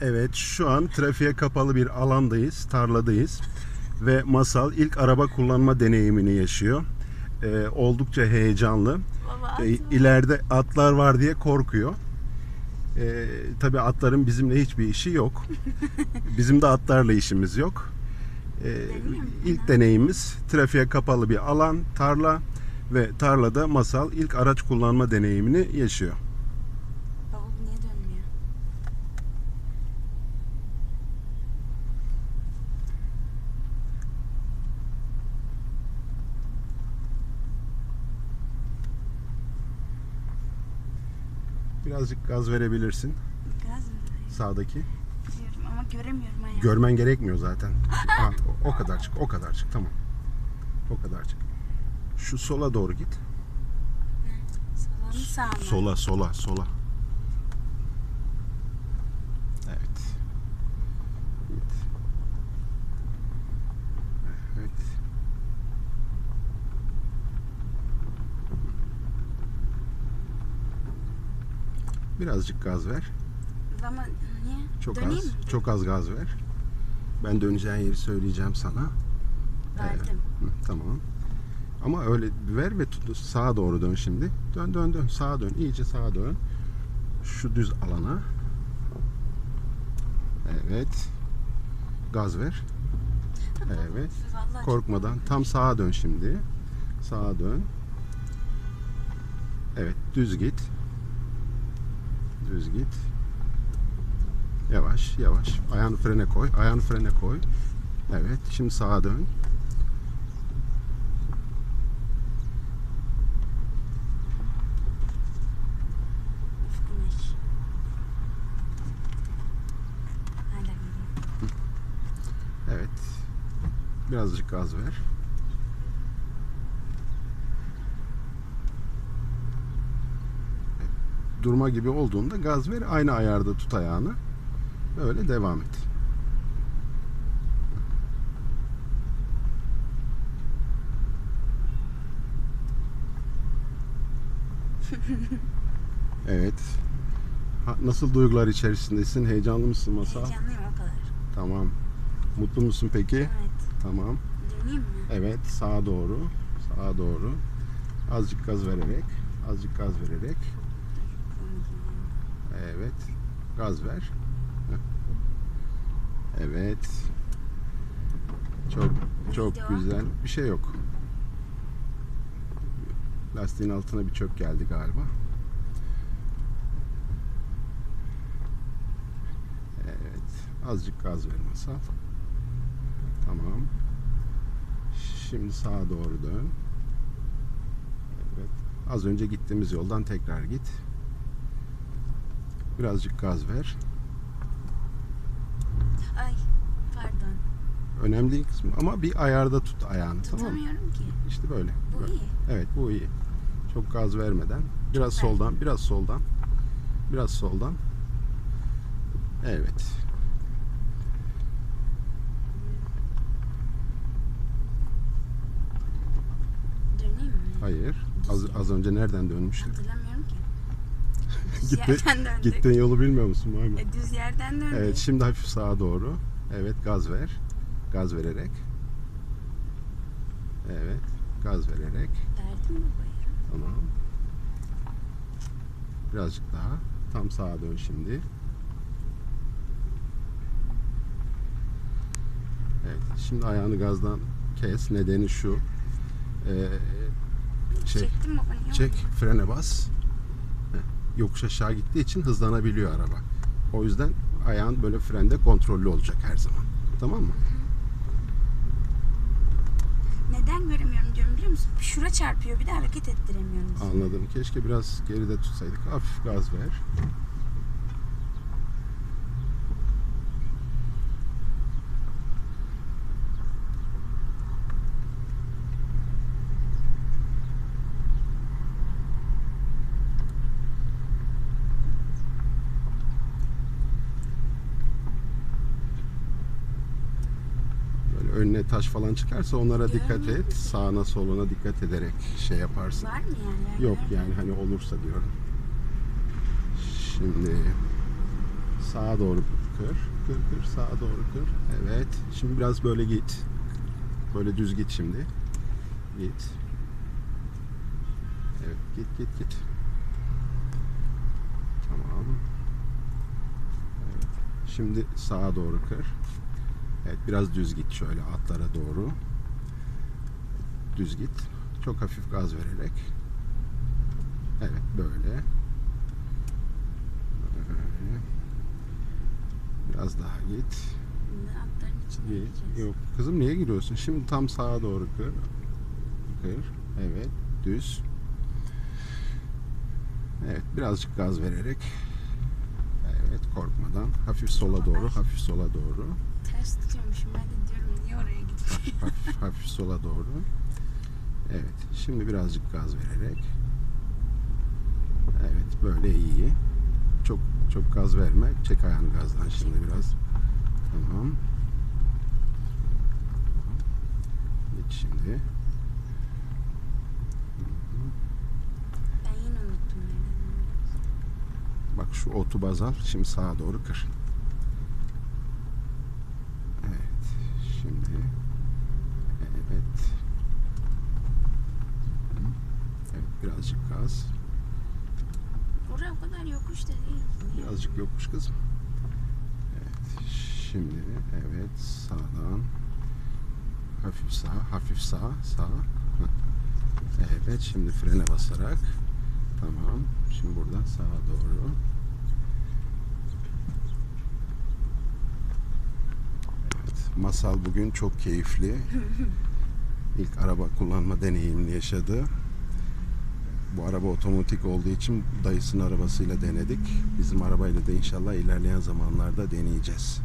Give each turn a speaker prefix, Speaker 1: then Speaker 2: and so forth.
Speaker 1: Evet şu an trafiğe kapalı bir alandayız, tarladayız. Ve Masal ilk araba kullanma deneyimini yaşıyor. Ee, oldukça heyecanlı.
Speaker 2: Baba
Speaker 1: Ee, ileride atlar var diye korkuyor. Ee, tabii atların bizimle hiçbir işi yok. Bizim de atlarla işimiz yok. Ee, ilk deneyimimiz trafiğe kapalı bir alan, tarla ve tarlada Masal ilk araç kullanma deneyimini yaşıyor.
Speaker 2: Baba bu niye dönmüyor?
Speaker 1: Birazcık gaz verebilirsin
Speaker 2: Gaz mı?
Speaker 1: sağdaki.
Speaker 2: Biliyorum ama göremiyorum ayağı.
Speaker 1: Görmen gerekmiyor zaten. Ha, o, o kadarcık, o kadarcık. Tamam. O kadarcık. Şu sola doğru git.
Speaker 2: Sola mı sağ mı?
Speaker 1: Sola, sola, sola. Evet. Git. Evet. Birazcık gaz ver.
Speaker 2: Ama niye?
Speaker 1: Çok
Speaker 2: Döneyim
Speaker 1: az.
Speaker 2: mi?
Speaker 1: Çok az gaz ver. Ben döneceğin yeri söyleyeceğim sana.
Speaker 2: Verdim.
Speaker 1: Hı, tamam. Ama öyle ver ve tut, sağa doğru dön şimdi. Dön dön dön sağa dön. İyice sağa dön. Şu düz alana. Evet. Gaz ver. Evet. Korkmadan tam sağa dön şimdi. Sağa dön. Evet, düz git. Düz git. Yavaş, yavaş. Ayağını frene koy. Ayağını frene koy. Evet, şimdi sağa dön. Evet. Birazcık gaz ver. Durma gibi olduğunda gaz ver. Aynı ayarda tut ayağını. Öyle devam et. Evet. Ha, nasıl duygular içerisindesin? Heyecanlı mısın Masal?
Speaker 2: Heyecanlıyım o kadar.
Speaker 1: Tamam. Mutlu musun peki?
Speaker 2: Evet.
Speaker 1: Tamam.
Speaker 2: Döneyim mi?
Speaker 1: Evet, sağa doğru. Sağa doğru. Azıcık gaz vererek, azıcık gaz vererek. Evet. Gaz ver. Evet. Çok çok güzel. Bir şey yok. Lastiğin altına bir çöp geldi galiba. Evet. Azıcık gaz ver masal. Tamam. Şimdi sağa doğru dön. Evet. Az önce gittiğimiz yoldan tekrar git. Birazcık gaz ver.
Speaker 2: Ay pardon.
Speaker 1: Önemli değil kısmı ama bir ayarda tut ayağını tamam mı?
Speaker 2: Tutamıyorum ki.
Speaker 1: İşte böyle.
Speaker 2: Bu
Speaker 1: Böyle.
Speaker 2: iyi.
Speaker 1: Evet bu iyi. Çok gaz vermeden. Biraz
Speaker 2: Çok
Speaker 1: soldan, biraz soldan. Biraz soldan. Evet. Hayır. Az, az önce nereden dönmüştük?
Speaker 2: Hatırlamıyorum ki.
Speaker 1: Gitti,
Speaker 2: yerden döndük.
Speaker 1: gittiğin yolu bilmiyor musun maymun?
Speaker 2: E, düz yerden döndük.
Speaker 1: Evet şimdi hafif sağa doğru. Evet gaz ver. Gaz vererek. Evet gaz vererek.
Speaker 2: Verdim mi bayırı?
Speaker 1: Tamam. Birazcık daha. Tam sağa dön şimdi. Evet. Şimdi ayağını gazdan kes. Nedeni şu. Ee, şey,
Speaker 2: Çektim baba? Niye
Speaker 1: çek. Frene bas. Yokuş aşağı gittiği için hızlanabiliyor araba. O yüzden ayağın böyle frende kontrollü olacak her zaman. Tamam mı?
Speaker 2: Neden göremiyorum diyorum biliyor musun? Şura çarpıyor bir de hareket ettiremiyorum.
Speaker 1: Anladım. Keşke biraz geride tutsaydık. Hafif gaz ver. Böyle önüne taş falan çıkarsa onlara dikkat et. Sağına soluna dikkat ederek şey yaparsın.
Speaker 2: Var mı yani?
Speaker 1: Yok yani hani olursa diyorum. Şimdi Sağa doğru kır. Kır kır sağa doğru kır. Evet. Şimdi biraz böyle git. Böyle düz git şimdi. Git. Evet git git git. Tamam. Evet. Şimdi sağa doğru kır. Evet biraz düz git şöyle atlara doğru. Düz git. Çok hafif gaz vererek. Evet böyle. Böyle. Biraz daha git.
Speaker 2: Atların içine
Speaker 1: Git.
Speaker 2: gireceğiz.
Speaker 1: Yok kızım niye giriyorsun? Şimdi tam sağa doğru kır. Kır. Evet. Düz. Evet. Birazcık gaz vererek. Evet. Korkmadan. Hafif sola doğru. Hafif sola doğru.
Speaker 2: Ters tutuyormuşum ben de diyorum niye oraya gitti?
Speaker 1: Hafif, hafif sola doğru. Evet. Şimdi birazcık gaz vererek. Evet. Böyle iyi. Çok çok gaz verme. Çek ayağını gazdan şimdi biraz. Tamam. Git şimdi.
Speaker 2: Ben yine unuttum nereden.
Speaker 1: Bak şu otu baz al. Şimdi sağa doğru kır. Evet. Şimdi. Evet. Evet. Birazcık gaz.
Speaker 2: Oraya o kadar yokuş da değil.
Speaker 1: Birazcık yokmuş kızım. Evet. Şimdi evet sağdan hafif sağ, hafif sağ, sağ. Evet şimdi frene basarak. Tamam. Şimdi buradan sağa doğru. Evet. Masal bugün çok keyifli. İlk araba kullanma deneyimini yaşadı. Bu araba otomatik olduğu için dayısının arabasıyla denedik. Bizim arabayla da inşallah ilerleyen zamanlarda deneyeceğiz.